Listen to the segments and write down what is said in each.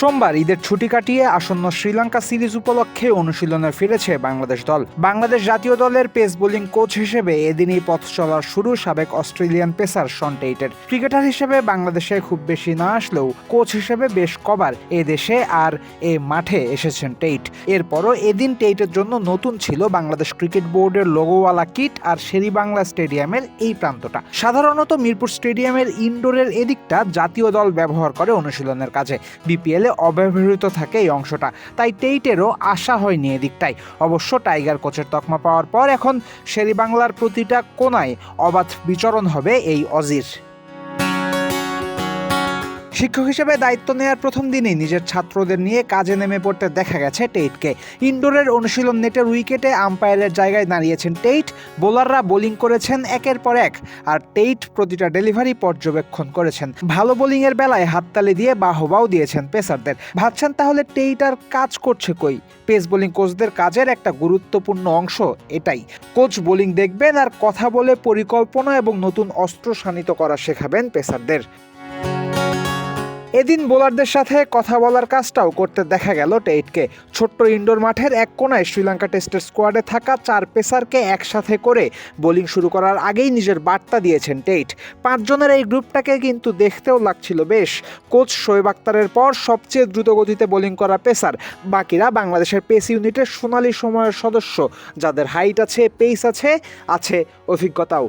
সোমবার ঈদের ছুটি কাটিয়ে আসন্ন শ্রীলঙ্কা সিরিজ উপলক্ষে অনুশীলনে ফিরেছে বাংলাদেশ দল। বাংলাদেশ জাতীয় দলের পেস বোলিং কোচ হিসেবে এদিনই পথ চলার শুরু সাবেক অস্ট্রেলিয়ান পেসার শন টেইটের। ক্রিকেটার হিসেবে বাংলাদেশে খুব বেশি না আসলেও কোচ হিসেবে বেশ কবার এ দেশে আর এ মাঠে এসেছেন টেইট। এরপরও এদিন টেইটের জন্য নতুন ছিল বাংলাদেশ ক্রিকেট বোর্ডের লোগোওয়ালা কিট আর শেরি বাংলা স্টেডিয়ামের এই প্রান্তটা। সাধারণত মিরপুর স্টেডিয়ামের ইনডোরের এদিকটা জাতীয় দল ব্যবহার করে অনুশীলনের কাজে। বিপিএলে অব্যবহৃত থাকে এই অংশটা। তাই টেইটেরও আশা হয়নি এদিকটাই অবশ্য টাইগার কোচের তকমা পাওয়ার পর এখন শেরি বাংলার প্রতিটা কোনায় অবাধ বিচরণ হবে এই অজির। শিক্ষক হিসেবে দায়িত্ব নেওয়ার প্রথম দিনেই নিজের ছাত্রদের নিয়ে কাজে নেমে পড়তে দেখা গেছে টেইটকে। ইনডোরের অনুশীলন নেটের উইকেটে আম্পায়ারের জায়গায় দাঁড়িয়েছেন টেইট। বোলাররা বোলিং করেছেন একের পর এক, আর টেইট প্রতিটা ডেলিভারি পর্যবেক্ষণ করেছেন। ভালো বোলিংয়ের বেলায় হাততালি দিয়ে বাহবাও দিয়েছেন পেসারদের। ভাবছেন তাহলে টেইট আর কাজ করছে কই? পেস বোলিং কোচদের কাজের একটা গুরুত্বপূর্ণ অংশ এটাই। কোচ বোলিং দেখবেন আর কথা বলে পরিকল্পনা এবং নতুন অস্ত্র শানিত করা শেখাবেন পেসারদের। এদিন বোলারদের সাথে কথা বলার কাজটাও করতে দেখা গেল টেইটকে। ছোট্ট ইনডোর মাঠের এক কোনায় শ্রীলঙ্কা টেস্টের স্কোয়াডে থাকা চার পেসারকে একসাথে করে বোলিং শুরু করার আগেই নিজের বার্তা দিয়েছেন টেইট। পাঁচজনের এই গ্রুপটাকে কিন্তু দেখতেও লাগছিল বেশ। কোচ শোয়েব আক্তারের পর সবচেয়ে দ্রুত গতিতে বোলিং করা পেসার। বাকিরা বাংলাদেশের পেস ইউনিটের সোনালী সময়ের সদস্য। যাদের হাইট আছে, পেস আছে আছে অভিজ্ঞতাও।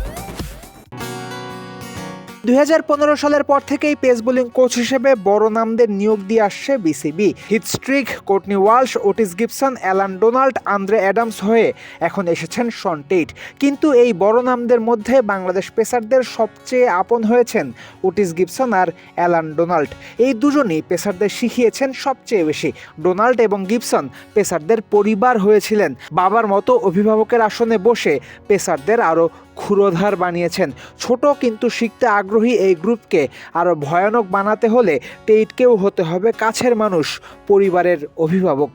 দু হাজার পনেরো সালের পর থেকেই পেস বোলিং কোচ হিসেবে বড় নামদের নিয়োগ দিয়ে আসছে BCB. Heath Streak Courtney Walsh, Otis Gibson, Allan Donald, Andre Adams হয়ে এখন এসেছেন শন টেইট। কিন্তু এই বড় নামদের মধ্যে বাংলাদেশ পেসারদের সবচেয়ে আপন হয়েছেন ওটিস গিবসন আর অ্যালান ডোনাল্ড। এই দুজনই পেসারদের শিখিয়েছেন সবচেয়ে বেশি। ডোনাল্ড এবং গিবসন পেসারদের পরিবার হয়েছিলেন। বাবার মতো অভিভাবকের আসনে বসে পেসারদের আরও ক্ষুরোধার বানিয়েছেন। ছোট কিন্তু শিখতে আগ্রহী এই গ্রুপকে আরও ভয়ানক বানাতে হলে টেইটকেও হতে হবে কাছের মানুষ, পরিবারের অভিভাবক।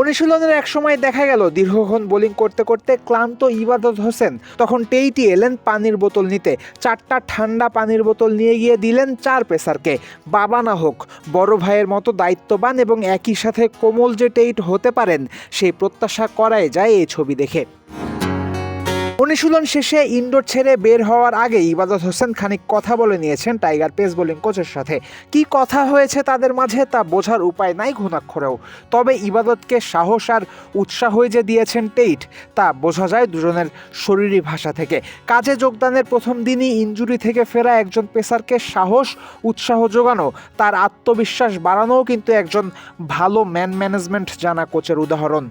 অনুশীলনের এক সময় দেখা গেল, দীর্ঘক্ষণ বোলিং করতে করতে ক্লান্ত ইবাদত হোসেন। তখন টেইটি এলেন পানির বোতল নিতে। চারটা ঠান্ডা পানির বোতল নিয়ে গিয়ে দিলেন চার পেসারকে। বাবা না হোক, বড় ভাইয়ের মতো দায়িত্ববান এবং একই সাথে কোমল যে টেইট হতে পারেন, সেই প্রত্যাশা করাই যায় এই ছবি দেখে। অনুশীলন শেষে ইনডোর ছেড়ে বের হওয়ার আগে ইবাদত হোসেন খানিক কথা বলে নিয়েছেন টাইগার পেস বোলিং কোচের সাথে। কি কথা হয়েছে তাদের মাঝে তা বোঝার উপায় নাই ঘুণাক্ষরেও। তবে ইবাদতকে সাহস আর উৎসাহই যে দিয়েছেন টেইট, তা বোঝা যায় দুজনের শরীরী ভাষা থেকে। কাজে যোগদানের প্রথম দিনই ইনজুরি থেকে ফেরা একজন পেসারকে সাহস, উৎসাহ যোগানো, তার আত্মবিশ্বাস বাড়ানোও কিন্তু একজন ভালো ম্যান ম্যানেজমেন্ট জানা কোচের উদাহরণ।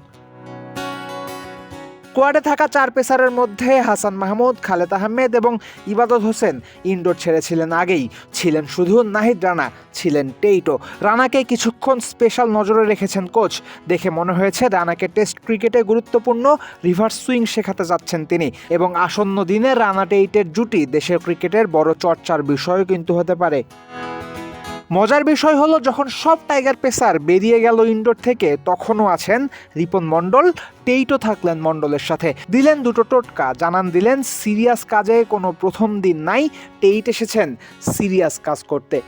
স্কোয়াডে থাকা চার পেসারের মধ্যে হাসান মাহমুদ, খালেদ আহমেদ এবং ইবাদত হোসেন ইনডোর ছেড়েছিলেন আগেই। ছিলেন শুধু নাহিদ রানা, ছিলেন টেইটো। রানাকে কিছুক্ষণ স্পেশাল নজরে রেখেছেন কোচ। দেখে মনে হয়েছে রানাকে টেস্ট ক্রিকেটে গুরুত্বপূর্ণ রিভার্স সুইং শেখাতে যাচ্ছেন তিনি এবং আসন্ন দিনে রানা টেইটের জুটি দেশের ক্রিকেটের বড় চর্চার বিষয় কিন্তু হতে পারে। মজার বিষয় হলো, যখন সব টাইগার পেসার বেরিয়ে গেল ইনডোর থেকে, তখনও আছেন রিপন মণ্ডল, টেইটও থাকলেন মণ্ডলের সাথে। দিলেন দুটো টোটকা, জানান দিলেন, সিরিয়াস কাজে কোনো প্রথম দিন নাই। টেইট এসেছেন, সিরিয়াস কাজ করতে।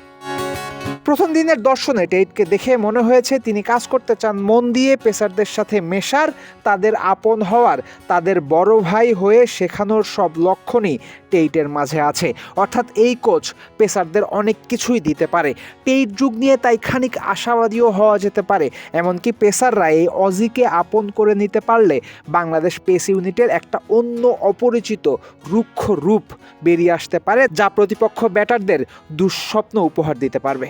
প্রথম দিনের দর্শনে টেইটকে দেখে মনে হয়েছে তিনি কাজ করতে চান মন দিয়ে, পেসারদের সাথে মেশার, তাদের আপন হওয়ার, তাদের বড় ভাই হয়ে শেখানোর সব লক্ষণই টেইটের মাঝে আছে। অর্থাৎ এই কোচ পেসারদের অনেক কিছুই দিতে পারে। টেইট যুগ নিয়ে তাই খানিক আশাবাদীও হওয়া যেতে পারে। এমনকি পেসাররা এই অজিকে আপন করে নিতে পারলে বাংলাদেশ পেস ইউনিটের একটা অন্য অপরিচিত রুক্ষ রূপ বেরিয়ে আসতে পারে, যা প্রতিপক্ষ ব্যাটারদের দুঃস্বপ্ন উপহার দিতে পারবে।